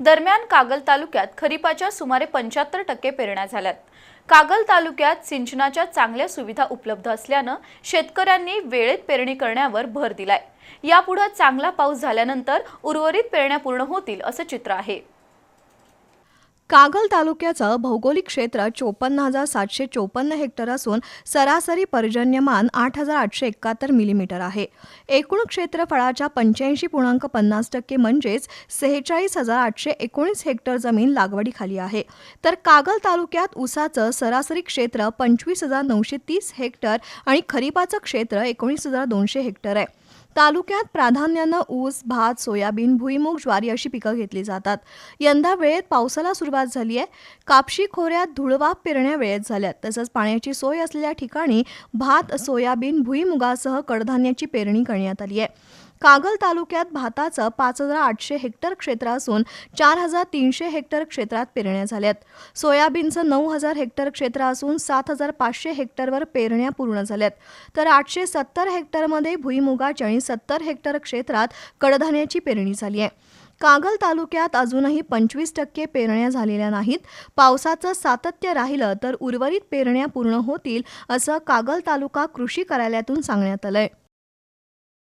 दरम्यान कागल तालुक्यात खरीपाच्या सुमारे पंच्याहत्तर टक्के पेरण्या झाल्यात. कागल तालुक्यात सिंचनाच्या चांगल्या सुविधा उपलब्ध असल्यानं शेतकऱ्यांनी वेळेत पेरणी करण्यावर भर दिलाय. यापुढे चांगला पाऊस झाल्यानंतर उर्वरित पेरण्या पूर्ण होतील असं चित्र आहे. कागल तालुक्याचं भौगोलिक क्षेत्र चोपन्न हजार सातशे चोपन्न हेक्टर असून सरासरी पर्जन्यमान आठ हजार आठशे एकाहत्तर मिलीमीटर आहे. एकूण क्षेत्रफळाच्या पंच्याऐंशी पूर्णांक पन्नास टक्के म्हणजेच सेहेचाळीस हजार आठशे एकोणीस हेक्टर जमीन लागवडीखाली आहे. तर कागल तालुक्यात ऊसाचं सरासरी क्षेत्र पंचवीस हजार नऊशे तीस हेक्टर आणि खरीपाचं क्षेत्र एकोणीस हजार दोनशे हेक्टर आहे. तालुक्यात प्राधान्यानं ऊस भात सोयाबीन भुईमूग ज्वारी अशी पिकं घेतली जातात. यंदा वेळेत पावसाला सुरुवात झाली आहे. कापशी खोऱ्यात धुळवा पेरण्या वेळेत झाल्यात. तसंच पाण्याची सोय असलेल्या ठिकाणी भात सोयाबीन भुईमुगासह कडधान्याची पेरणी करण्यात आली आहे. कागल तालुक्यात भाताचं पाच हजार आठशे हेक्टर क्षेत्र असून चार हजार तीनशे हेक्टर क्षेत्रात पेरण्या झाल्यात. सोयाबीनचं नऊ हजार हेक्टर क्षेत्र असून सात हजार पाचशे हेक्टरवर पेरण्या पूर्ण झाल्यात. तर आठशे सत्तर हेक्टरमध्ये भुईमुगाच्या आणि सत्तर हेक्टर क्षेत्रात कडधान्याची पेरणी झाली आहे. कागल तालुक्यात अजूनही पंचवीस टक्के पेरण्या झालेल्या नाहीत. पावसाचं सातत्य राहिलं तर उर्वरित पेरण्या पूर्ण होतील असं कागल तालुका कृषी कार्यालयातून सांगण्यात आलं आहे